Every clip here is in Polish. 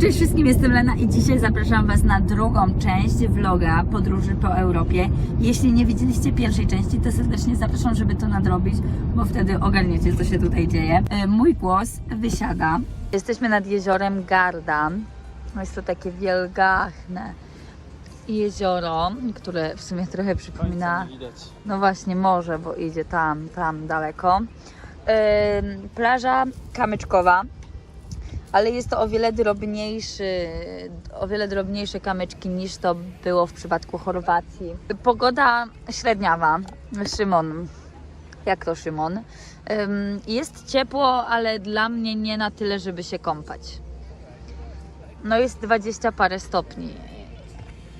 Cześć wszystkim, jestem Lena i dzisiaj zapraszam Was na drugą część vloga podróży po Europie. Jeśli nie widzieliście pierwszej części, to serdecznie zapraszam, żeby to nadrobić, bo wtedy ogarniecie, co się tutaj dzieje. E, Mój głos wysiada. Jesteśmy nad jeziorem Garda. Jest to takie wielgachne jezioro, które w sumie trochę przypomina... No właśnie, morze, bo idzie tam, tam daleko. Ym, plaża kamyczkowa, ale jest to o wiele drobniejszy, o wiele drobniejsze kamyczki niż to było w przypadku Chorwacji. Pogoda średniawa. Szymon. Jak to Szymon? Ym, jest ciepło, ale dla mnie nie na tyle, żeby się kąpać. No jest 20 parę stopni.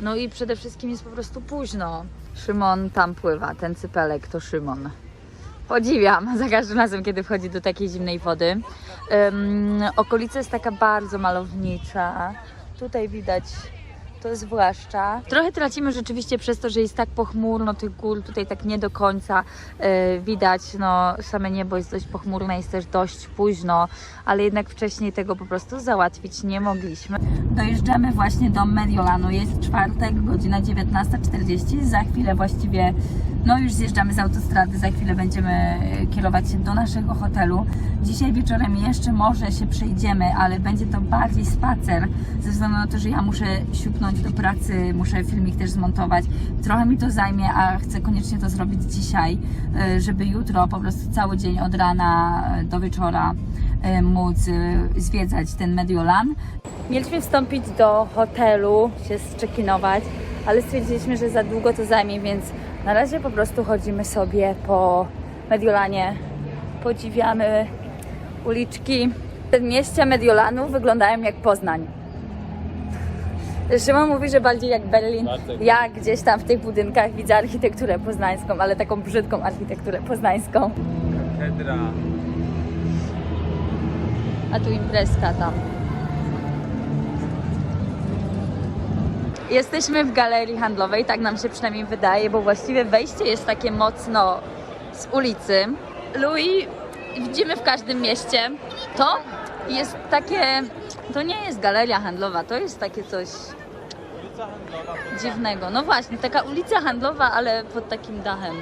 No i przede wszystkim jest po prostu późno. Szymon tam pływa, ten cypelek to Szymon. Podziwiam za każdym razem, kiedy wchodzi do takiej zimnej wody. Um, okolica jest taka bardzo malownicza. Tutaj widać to zwłaszcza. Trochę tracimy rzeczywiście przez to, że jest tak pochmurno tych gór, tutaj tak nie do końca e, widać. No, same niebo jest dość pochmurne, jest też dość późno, ale jednak wcześniej tego po prostu załatwić nie mogliśmy. Dojeżdżamy właśnie do Mediolanu. Jest czwartek, godzina 19.40. Za chwilę właściwie, no już zjeżdżamy z autostrady, za chwilę będziemy e, kierować się do naszego hotelu. Dzisiaj wieczorem jeszcze może się przejdziemy, ale będzie to bardziej spacer, ze względu na to, że ja muszę siupnąć do pracy, muszę filmik też zmontować. Trochę mi to zajmie, a chcę koniecznie to zrobić dzisiaj, e, żeby jutro po prostu cały dzień od rana e, do wieczora móc zwiedzać ten Mediolan. Mieliśmy wstąpić do hotelu, się zczekinować, ale stwierdziliśmy, że za długo to zajmie, więc na razie po prostu chodzimy sobie po Mediolanie, podziwiamy uliczki. Mieście Mediolanu wyglądają jak Poznań. Szymon mówi, że bardziej jak Berlin. Ja gdzieś tam w tych budynkach widzę architekturę poznańską, ale taką brzydką architekturę poznańską. Katedra. A tu imprezka tam. Jesteśmy w galerii handlowej, tak nam się przynajmniej wydaje, bo właściwie wejście jest takie mocno z ulicy. Louis widzimy w każdym mieście. To jest takie, to nie jest galeria handlowa, to jest takie coś dziwnego. No właśnie, taka ulica handlowa, ale pod takim dachem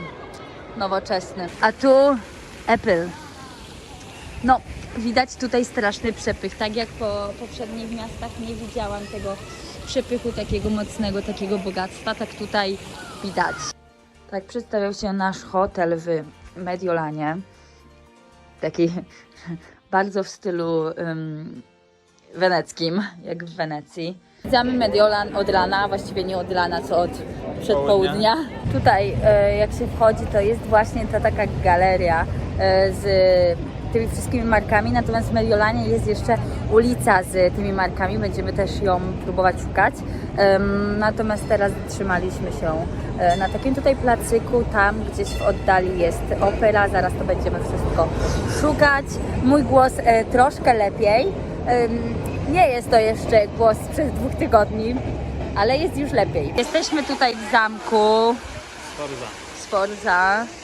nowoczesnym. A tu Apple. No, widać tutaj straszny przepych. Tak jak po poprzednich miastach nie widziałam tego przepychu takiego mocnego, takiego bogactwa, tak tutaj widać. Tak przedstawiał się nasz hotel w Mediolanie. Taki bardzo w stylu ym, weneckim, jak w Wenecji. Widzamy Mediolan od rana, właściwie nie od rana, co od przedpołudnia. Tutaj e, jak się wchodzi, to jest właśnie ta taka galeria e, z tymi wszystkimi markami, natomiast w Mediolanie jest jeszcze ulica z tymi markami, będziemy też ją próbować szukać. Natomiast teraz zatrzymaliśmy się e, na takim tutaj placyku, tam gdzieś w oddali jest opera, zaraz to będziemy wszystko szukać. Mój głos e, troszkę lepiej. Nie jest to jeszcze głos sprzed dwóch tygodni, ale jest już lepiej. Jesteśmy tutaj w zamku. Sforza.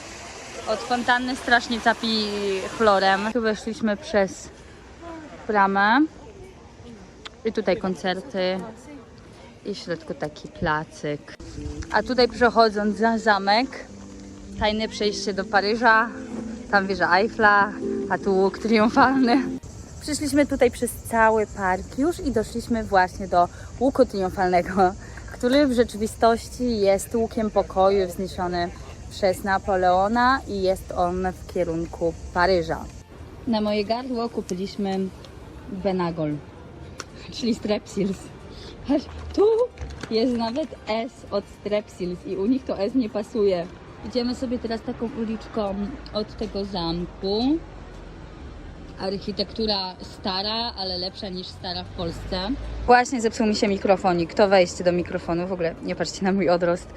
Od fontanny strasznie capi chlorem. Tu weszliśmy przez bramę. I tutaj koncerty. I w środku taki placyk. A tutaj przechodząc za zamek, tajne przejście do Paryża. Tam wieża Eiffla, a tu łuk triumfalny. Przyszliśmy tutaj przez cały park już i doszliśmy właśnie do łuku triumfalnego, który w rzeczywistości jest łukiem pokoju wzniesiony przez Napoleona i jest on w kierunku Paryża. Na moje gardło kupiliśmy Benagol, czyli Strepsils. Tu jest nawet S od Strepsils i u nich to S nie pasuje. Idziemy sobie teraz taką uliczką od tego zamku. Architektura stara, ale lepsza niż stara w Polsce. Właśnie zepsuł mi się mikrofonik. To wejście do mikrofonu. W ogóle nie patrzcie na mój odrost.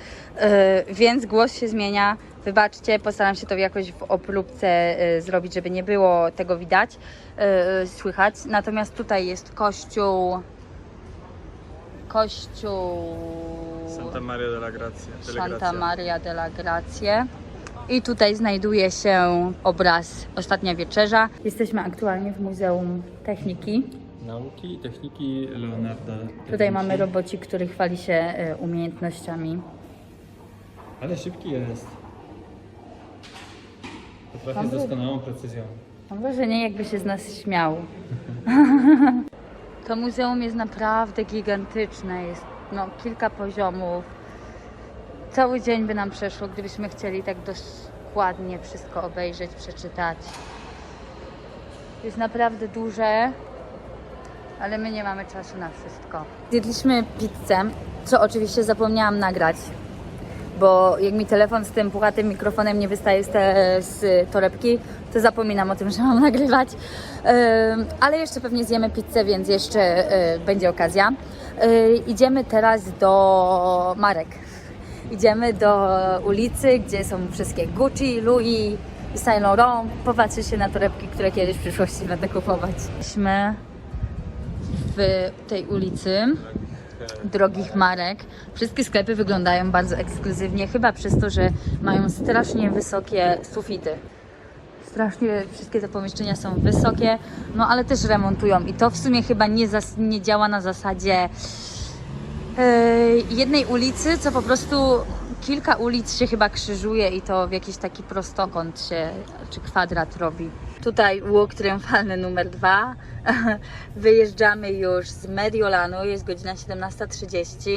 Yy, więc głos się zmienia. Wybaczcie, postaram się to jakoś w obróbce yy, zrobić, żeby nie było tego widać, yy, słychać. Natomiast tutaj jest kościół. Kościół. Santa Maria della Grazia. Santa. Maria della Grazie. I tutaj znajduje się obraz Ostatnia Wieczerza. Jesteśmy aktualnie w Muzeum Techniki. Nauki i techniki Leonarda. da Tutaj Vinci. mamy robocik, który chwali się e, umiejętnościami. Ale szybki jest. Potrafi Mam z doskonałą precyzją. Mam wrażenie, jakby się z nas śmiał. To muzeum jest naprawdę gigantyczne, jest no, kilka poziomów. Cały dzień by nam przeszło, gdybyśmy chcieli tak dokładnie wszystko obejrzeć, przeczytać. Jest naprawdę duże, ale my nie mamy czasu na wszystko. Zjedliśmy pizzę, co oczywiście zapomniałam nagrać bo jak mi telefon z tym puchatym mikrofonem nie wystaje z, te, z torebki, to zapominam o tym, że mam nagrywać. Ale jeszcze pewnie zjemy pizzę, więc jeszcze y, będzie okazja. Y, idziemy teraz do Marek. Idziemy do ulicy, gdzie są wszystkie Gucci, Louis i Saint Laurent. Popatrzeć się na torebki, które kiedyś w przyszłości będę kupować. Jesteśmy w tej ulicy drogich marek. Wszystkie sklepy wyglądają bardzo ekskluzywnie, chyba przez to, że mają strasznie wysokie sufity. Strasznie wszystkie te pomieszczenia są wysokie, no ale też remontują i to w sumie chyba nie, nie działa na zasadzie jednej ulicy, co po prostu kilka ulic się chyba krzyżuje i to w jakiś taki prostokąt się, czy kwadrat robi. Tutaj łuk triumfalny numer dwa. Wyjeżdżamy już z Mediolanu, jest godzina 17.30.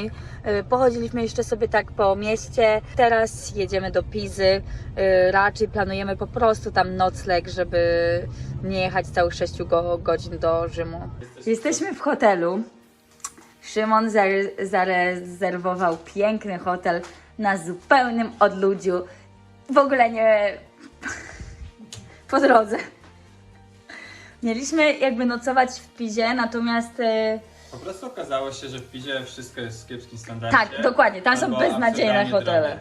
Yy, Pochodziliśmy jeszcze sobie tak po mieście. Teraz jedziemy do Pizy. Yy, Raczej planujemy po prostu tam nocleg, żeby nie jechać całych 6 go- godzin do Rzymu. Jesteśmy w hotelu. Szymon zare- zarezerwował piękny hotel na zupełnym odludziu. W ogóle nie po drodze. Mieliśmy jakby nocować w Pizie, natomiast e, Po prostu okazało się, że w Pizie wszystko jest w kiepskim standardzie. Tak, dokładnie, tam są beznadziejne hotele. drogie.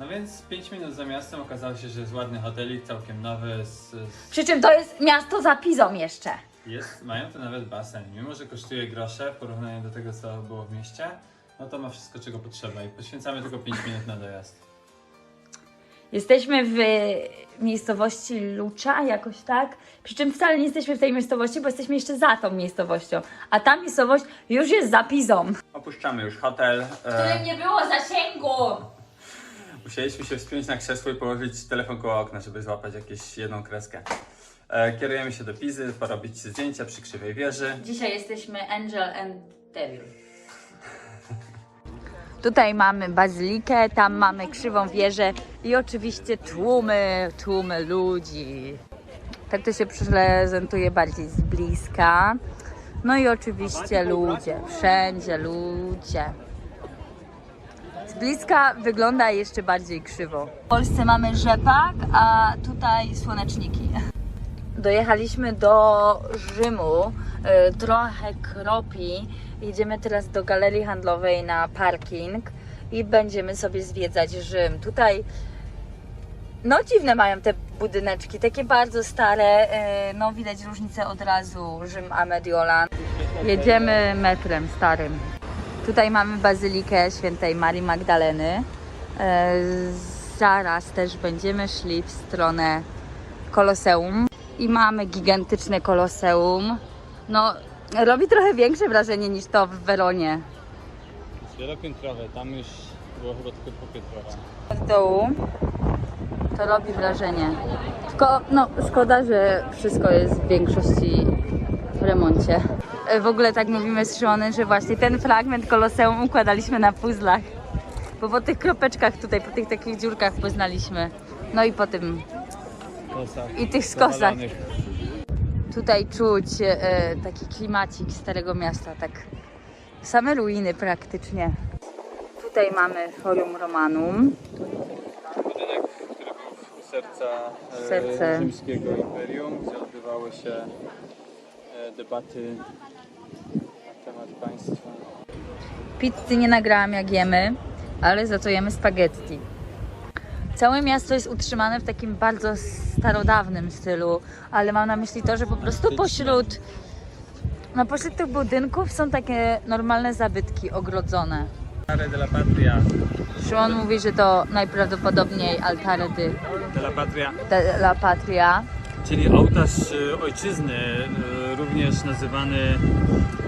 No więc 5 minut za miastem okazało się, że jest ładny hotelik, całkiem nowy, z, z, przy czym to jest miasto za Pizą jeszcze. Jest, mają to nawet basen. Mimo, że kosztuje grosze w porównaniu do tego, co było w mieście, no to ma wszystko, czego potrzeba i poświęcamy tylko 5 minut na dojazd. Jesteśmy w miejscowości Lucza, jakoś tak. Przy czym wcale nie jesteśmy w tej miejscowości, bo jesteśmy jeszcze za tą miejscowością. A ta miejscowość już jest za Pizą. Opuszczamy już hotel. e, nie było zasięgu. Musieliśmy się wspiąć na krzesło i położyć telefon koło okna, żeby złapać jakąś jedną kreskę. E, kierujemy się do Pizy, porobić zdjęcia przy krzywej wieży. Dzisiaj jesteśmy Angel and Devil. Tutaj mamy bazylikę, tam mamy krzywą wieżę i oczywiście tłumy, tłumy ludzi. Tak to się prezentuje bardziej z bliska. No i oczywiście ludzie, wszędzie ludzie. Z bliska wygląda jeszcze bardziej krzywo. W Polsce mamy rzepak, a tutaj słoneczniki. Dojechaliśmy do Rzymu, y, trochę kropi. Jedziemy teraz do galerii handlowej na parking i będziemy sobie zwiedzać Rzym. Tutaj no dziwne mają te budyneczki, takie bardzo stare. y, No widać różnicę od razu Rzym a Mediolan. Jedziemy metrem starym. Tutaj mamy bazylikę świętej Marii Magdaleny. E, Zaraz też będziemy szli w stronę Koloseum i mamy gigantyczne Koloseum. No, robi trochę większe wrażenie niż to w Weronie. Wielopiętrowe, tam już było chyba tylko dwupiętrowe. W dołu to robi wrażenie. Tylko, no, szkoda, że wszystko jest w większości w remoncie. E, W ogóle tak mówimy z Szymonem, że właśnie ten fragment Koloseum układaliśmy na puzzlach. Bo po tych kropeczkach tutaj, po tych takich dziurkach poznaliśmy. No i po tym I tych skosach. Tutaj czuć e, taki klimacik Starego Miasta, tak same ruiny praktycznie. Tutaj mamy Forum Romanum. Budynek, który był w serca e, Serce. rzymskiego imperium, gdzie odbywały się e, debaty na temat państwa. Pizzy nie nagrałam jak jemy, ale za to jemy spaghetti. Całe miasto jest utrzymane w takim bardzo starodawnym stylu, ale mam na myśli to, że po prostu pośród, no pośród tych budynków są takie normalne zabytki ogrodzone. Altare de la Patria. Szymon mówi, że to najprawdopodobniej Altare de De la Patria. de la Patria. czyli ołtarz e, ojczyzny, e, również nazywany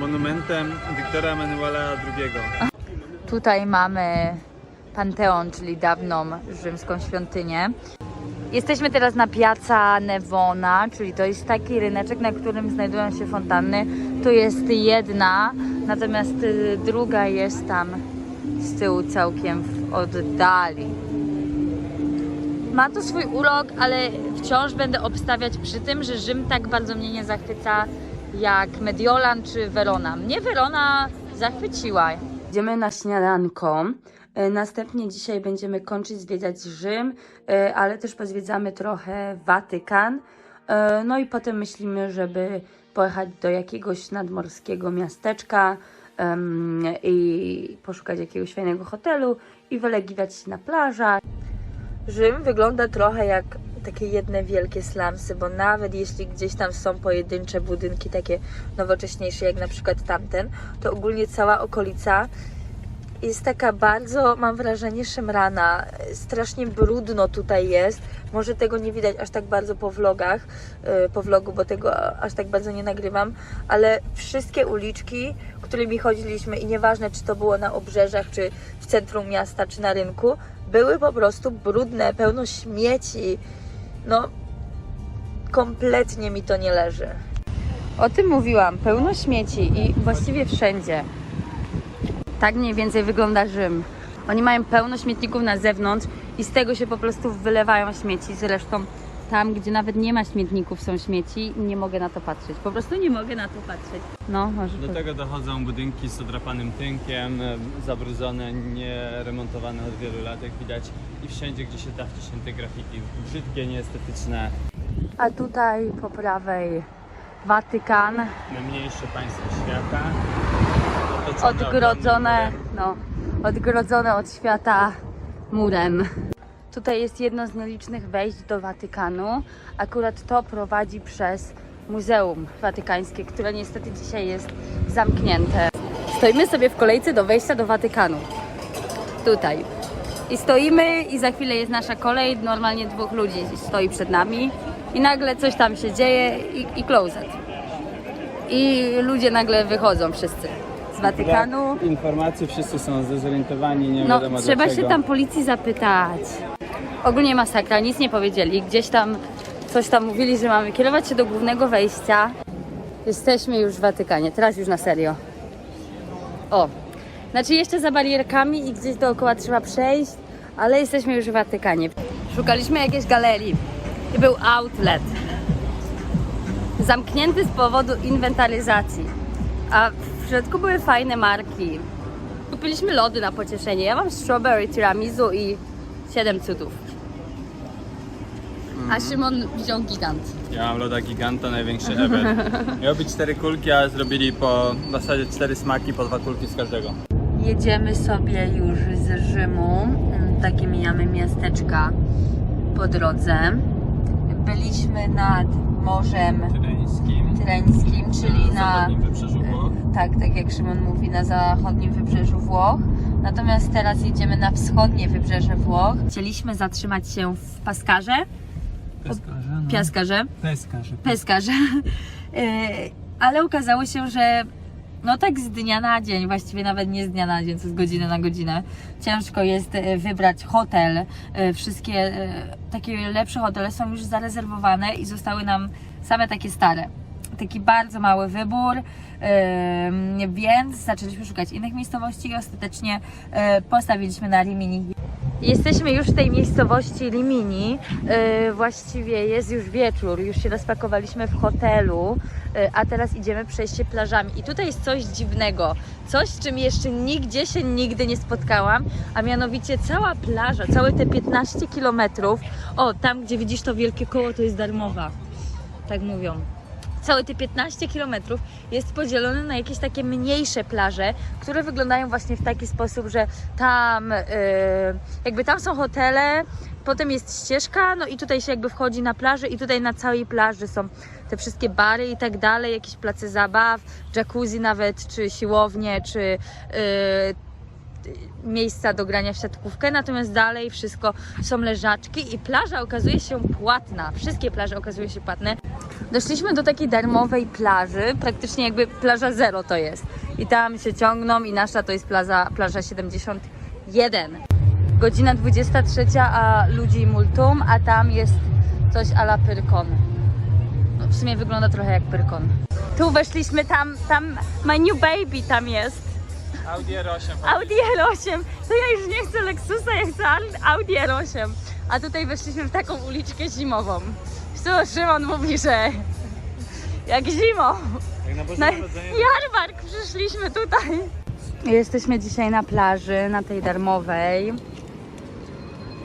monumentem Wiktora Emanuela II. Tutaj mamy Panteon, czyli dawną rzymską świątynię. Jesteśmy teraz na Piazza Nevona, czyli to jest taki ryneczek, na którym znajdują się fontanny. Tu jest jedna, natomiast y, druga jest tam z tyłu całkiem w oddali. Ma to swój urok, ale wciąż będę obstawiać przy tym, że Rzym tak bardzo mnie nie zachwyca jak Mediolan czy Verona. Mnie Verona zachwyciła. Idziemy na śniadanko. E, Następnie dzisiaj będziemy kończyć zwiedzać Rzym, e, ale też pozwiedzamy trochę Watykan. E, No i potem myślimy, żeby pojechać do jakiegoś nadmorskiego miasteczka i poszukać jakiegoś fajnego hotelu i wylegiwać się na plażach. Rzym wygląda trochę jak takie jedne wielkie slumsy, bo nawet jeśli gdzieś tam są pojedyncze budynki takie nowocześniejsze jak na przykład tamten, to ogólnie cała okolica jest taka bardzo, mam wrażenie, szemrana. Strasznie brudno tutaj jest. Może tego nie widać aż tak bardzo po vlogach, yy, po vlogu, bo tego aż tak bardzo nie nagrywam, ale wszystkie uliczki, którymi chodziliśmy i nieważne czy to było na obrzeżach, czy w centrum miasta, czy na rynku, były po prostu brudne, pełno śmieci. No, kompletnie mi to nie leży. O tym mówiłam, pełno śmieci i właściwie wszędzie. Tak mniej więcej wygląda Rzym. Oni mają pełno śmietników na zewnątrz i z tego się po prostu wylewają śmieci. Zresztą tam, gdzie nawet nie ma śmietników, są śmieci i nie mogę na to patrzeć. Po prostu nie mogę na to patrzeć. No, może Do tego dochodzą budynki z odrapanym tynkiem, e, zabrudzone, nieremontowane od wielu lat, jak widać. I wszędzie, gdzie się da, wciśnięte graffiti. Brzydkie, nieestetyczne. A tutaj po prawej Watykan. Najmniejsze państwo świata. Odgrodzone, no, odgrodzone od świata murem. Tutaj jest jedno z nielicznych wejść do Watykanu. Akurat to prowadzi przez Muzeum Watykańskie, które niestety dzisiaj jest zamknięte. Stoimy sobie w kolejce do wejścia do Watykanu. Tutaj. I stoimy i za chwilę jest nasza kolej. Normalnie dwóch ludzi stoi przed nami. I nagle coś tam się dzieje i, i closet. I ludzie nagle wychodzą wszyscy z Watykanu. Informacji, wszyscy są zdezorientowani, nie No, wiadomo trzeba dlaczego. się tam policji zapytać. Ogólnie masakra, nic nie powiedzieli. Gdzieś tam coś tam mówili, że mamy kierować się do głównego wejścia. Jesteśmy już w Watykanie, teraz już na serio. O, znaczy jeszcze za barierkami i gdzieś dookoła trzeba przejść, ale jesteśmy już w Watykanie. Szukaliśmy jakiejś galerii i był outlet. Zamknięty z powodu inwentaryzacji. A w środku były fajne marki. Kupiliśmy lody na pocieszenie. Ja mam strawberry tiramisu i 7 cudów. A Szymon wziął gigant. Ja mam loda giganta, największy ever. Miało być cztery kulki, a zrobili po w zasadzie cztery smaki, po dwa kulki z każdego. Jedziemy sobie już z Rzymu. Takie mijamy miasteczka po drodze. Byliśmy nad Morzem Tyreńskim. Tyreńskim, czyli na zachodnim wybrzeżu. Tak, tak jak Szymon mówi, na zachodnim wybrzeżu Włoch. Natomiast teraz jedziemy na wschodnie wybrzeże Włoch. Chcieliśmy zatrzymać się w Paskarze, Peskarze, no. Piaskarze, Peskarze. Peskarze, Yy, ale okazało się, że no tak z dnia na dzień, właściwie nawet nie z dnia na dzień, co z godziny na godzinę, ciężko jest e, wybrać hotel. E, Wszystkie takie lepsze hotele są już zarezerwowane i zostały nam same takie stare. Taki bardzo mały wybór, więc zaczęliśmy szukać innych miejscowości i ostatecznie e, postawiliśmy na Rimini. Jesteśmy już w tej miejscowości Rimini. Yy, właściwie jest już wieczór, już się rozpakowaliśmy w hotelu, yy, a teraz idziemy przejść się plażami. I tutaj jest coś dziwnego, coś z czym jeszcze nigdzie się nigdy nie spotkałam, a mianowicie cała plaża, całe te 15 kilometrów, o tam gdzie widzisz to wielkie koło, to jest darmowa. Tak mówią całe te 15 km jest podzielone na jakieś takie mniejsze plaże, które wyglądają właśnie w taki sposób, że tam yy, jakby tam są hotele, potem jest ścieżka, no i tutaj się jakby wchodzi na plażę i tutaj na całej plaży są te wszystkie bary i tak dalej, jakieś place zabaw, jacuzzi nawet, czy siłownie, czy yy, miejsca do grania w siatkówkę, natomiast dalej wszystko są leżaczki i plaża okazuje się płatna. Wszystkie plaże okazują się płatne. Doszliśmy do takiej darmowej plaży, praktycznie jakby plaża zero to jest. I tam się ciągną i nasza to jest plaża, plaża 71. Godzina 23, a ludzi multum, a tam jest coś a la Pyrkon. No, w sumie wygląda trochę jak Pyrkon. Tu weszliśmy, tam, tam my new baby tam jest. Audi R8. Audi R8. To ja już nie chcę Lexusa, ja chcę Audi R8. A tutaj weszliśmy w taką uliczkę zimową. Co Szymon mówi, że jak zimą. Jak na Boże Na Narodzenie. jarmark przyszliśmy tutaj. Jesteśmy dzisiaj na plaży, na tej darmowej.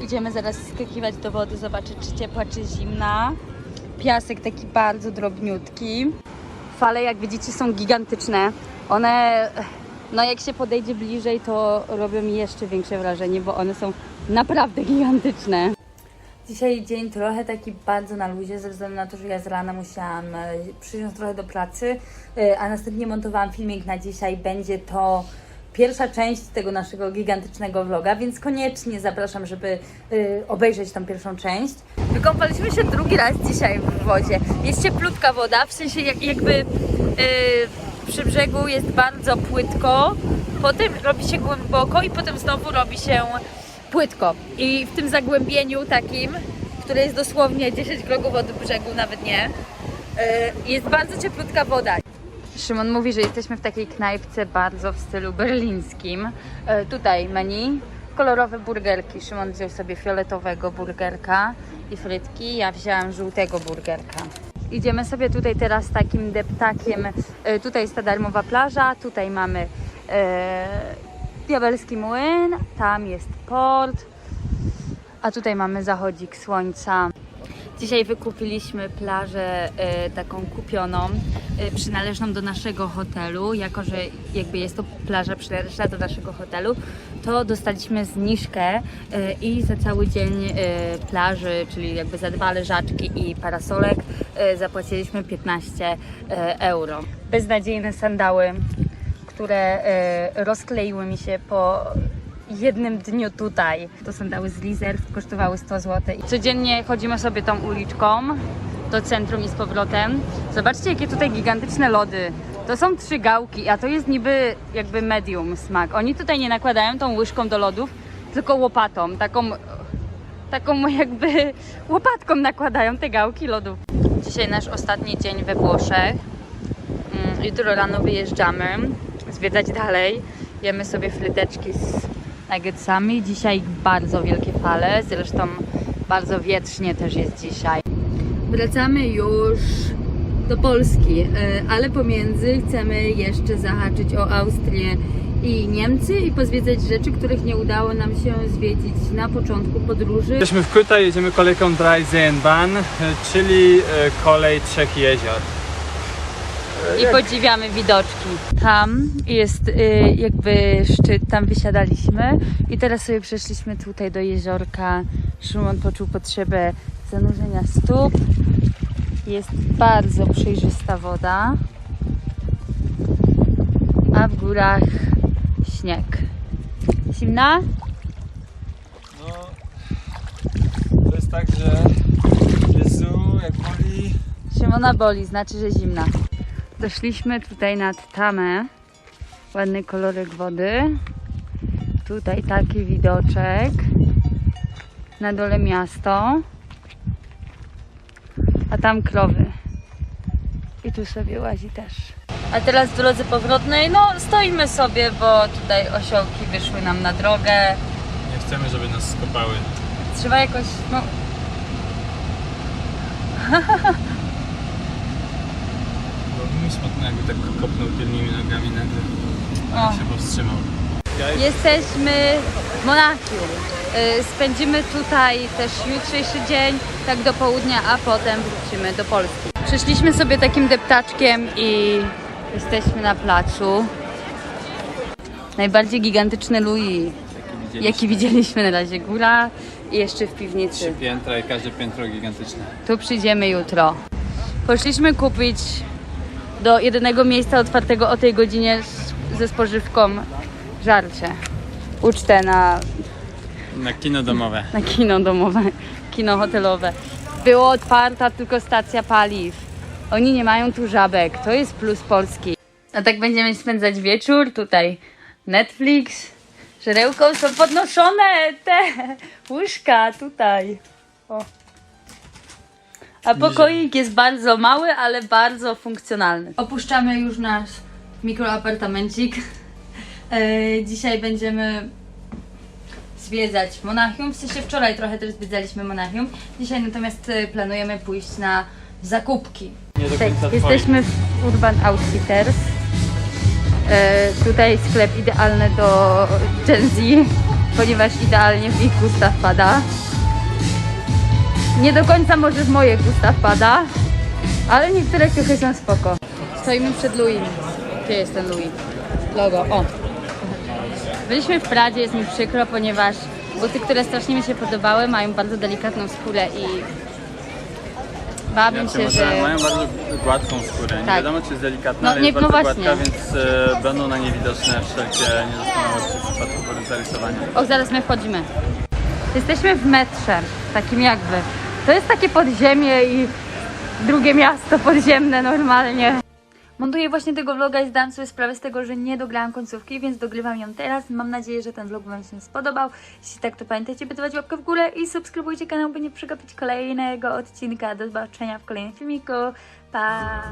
Idziemy zaraz skakiwać do wody, zobaczyć czy ciepła, czy zimna. Piasek taki bardzo drobniutki. Fale, jak widzicie, są gigantyczne. One, no jak się podejdzie bliżej, to robią jeszcze większe wrażenie, bo one są naprawdę gigantyczne. Dzisiaj dzień trochę taki bardzo na luzie, ze względu na to, że ja z rana musiałam e, przyjść trochę do pracy, e, a następnie montowałam filmik na dzisiaj. Będzie to pierwsza część tego naszego gigantycznego vloga, więc koniecznie zapraszam, żeby e, obejrzeć tą pierwszą część. Wykąpaliśmy się drugi raz dzisiaj w wodzie. Jest cieplutka woda, w sensie jak, jakby przy brzegu jest bardzo płytko, potem robi się głęboko i potem znowu robi się płytko. I w tym zagłębieniu takim, które jest dosłownie 10 kroków od brzegu, nawet nie, e, jest bardzo cieplutka woda. Szymon mówi, że jesteśmy w takiej knajpce bardzo w stylu berlińskim. E, Tutaj menu, kolorowe burgerki. Szymon wziął sobie fioletowego burgerka i frytki, ja wzięłam żółtego burgerka. Idziemy sobie tutaj teraz takim deptakiem. E, Tutaj jest ta darmowa plaża, tutaj mamy e, Diabelski Młyn, tam jest port, a tutaj mamy zachodzik słońca. Dzisiaj wykupiliśmy plażę e, taką kupioną, e, przynależną do naszego hotelu. Jako, że jakby jest to plaża przynależna do naszego hotelu, to dostaliśmy zniżkę e, i za cały dzień e, plaży, czyli jakby za dwa leżaczki i parasolek e, zapłaciliśmy 15 e, euro. Beznadziejne sandały, które e, rozkleiły mi się po jednym dniu tutaj. To sandały z Lizerw, kosztowały 100 zł. Codziennie chodzimy sobie tą uliczką do centrum i z powrotem. Zobaczcie, jakie tutaj gigantyczne lody. To są trzy gałki, a to jest niby jakby medium smak. Oni tutaj nie nakładają tą łyżką do lodów, tylko łopatą, taką, taką jakby łopatką nakładają te gałki lodów. Dzisiaj nasz ostatni dzień we Włoszech. Mm, Jutro rano wyjeżdżamy zwiedzać dalej. Jemy sobie fryteczki z nuggetsami. Dzisiaj bardzo wielkie fale, zresztą bardzo wietrznie też jest dzisiaj. Wracamy już do Polski, e, ale pomiędzy chcemy jeszcze zahaczyć o Austrię i Niemcy i pozwiedzać rzeczy, których nie udało nam się zwiedzić na początku podróży. Jesteśmy w Kuta, jedziemy kolejką Dreiseenbahn, e, czyli e, kolej trzech jezior. I podziwiamy widoczki. Tam jest y, jakby szczyt, tam wysiadaliśmy i teraz sobie przeszliśmy tutaj do jeziorka. Szymon poczuł potrzebę zanurzenia stóp. Jest bardzo przejrzysta woda, a w górach śnieg. Zimna? No, to jest tak, że Jezu, jak boli. Szymona boli, znaczy, że zimna. Doszliśmy tutaj nad tamę. Ładny kolorek wody. Tutaj taki widoczek. Na dole miasto. A tam krowy. I tu sobie łazi też. A teraz w drodze powrotnej, no stoimy sobie, bo tutaj osiołki wyszły nam na drogę. Nie chcemy, żeby nas skopały. Trzeba jakoś, no, mi smutno, jakby tak kopnął tylnymi nogami nagle. O. Ale się powstrzymał. Jesteśmy w Monachium. Y, Spędzimy tutaj też jutrzejszy dzień, tak do południa, a potem wrócimy do Polski. Przyszliśmy sobie takim deptaczkiem i jesteśmy na placu. Najbardziej gigantyczny Louis, jaki widzieliśmy na razie. Góra i jeszcze w piwnicy. Trzy piętra i każde piętro gigantyczne. Tu przyjdziemy jutro. Poszliśmy kupić do jedynego miejsca otwartego o tej godzinie ze spożywką żarcie. ucztę na, Na kino domowe. na kino domowe, kino hotelowe. Było otwarta tylko stacja paliw. Oni nie mają tu żabek. To jest plus Polski. A tak będziemy spędzać wieczór tutaj. Netflix. Żerełko są podnoszone te łyżka tutaj. O. A pokoik jest bardzo mały, ale bardzo funkcjonalny. Opuszczamy już nasz mikroapartamencik. E, dzisiaj będziemy zwiedzać Monachium. W sensie wczoraj trochę też zwiedzaliśmy Monachium. Dzisiaj natomiast e, planujemy pójść na zakupki. Jesteśmy w Urban Outfitters. E, tutaj sklep idealny do Gen Z, ponieważ idealnie w ich gusta wpada. Nie do końca może w moje gusta wpada, ale niektóre ciuchy są spoko. Stoimy przed Louis. Gdzie jest ten Louis? Logo, o. Byliśmy w Pradzie, jest mi przykro, ponieważ buty, które strasznie mi się podobały, mają bardzo delikatną skórę i bałabym się, że... Mają bardzo gładką skórę. Nie Tak. wiadomo, czy jest delikatna, No, ale nie- jest no bardzo właśnie. gładka, więc e, będą na nie widoczne wszelkie niedoskonałości w przypadku zarysowania. O, zaraz my wchodzimy. Jesteśmy w metrze, takim jakby. To jest takie podziemie i drugie miasto podziemne normalnie. Montuję właśnie tego vloga i zdałam sobie sprawę z tego, że nie dograłam końcówki, więc dogrywam ją teraz. Mam nadzieję, że ten vlog Wam się spodobał. Jeśli tak, to pamiętajcie, by dawać łapkę w górę i subskrybujcie kanał, by nie przegapić kolejnego odcinka. Do zobaczenia w kolejnym filmiku. Pa!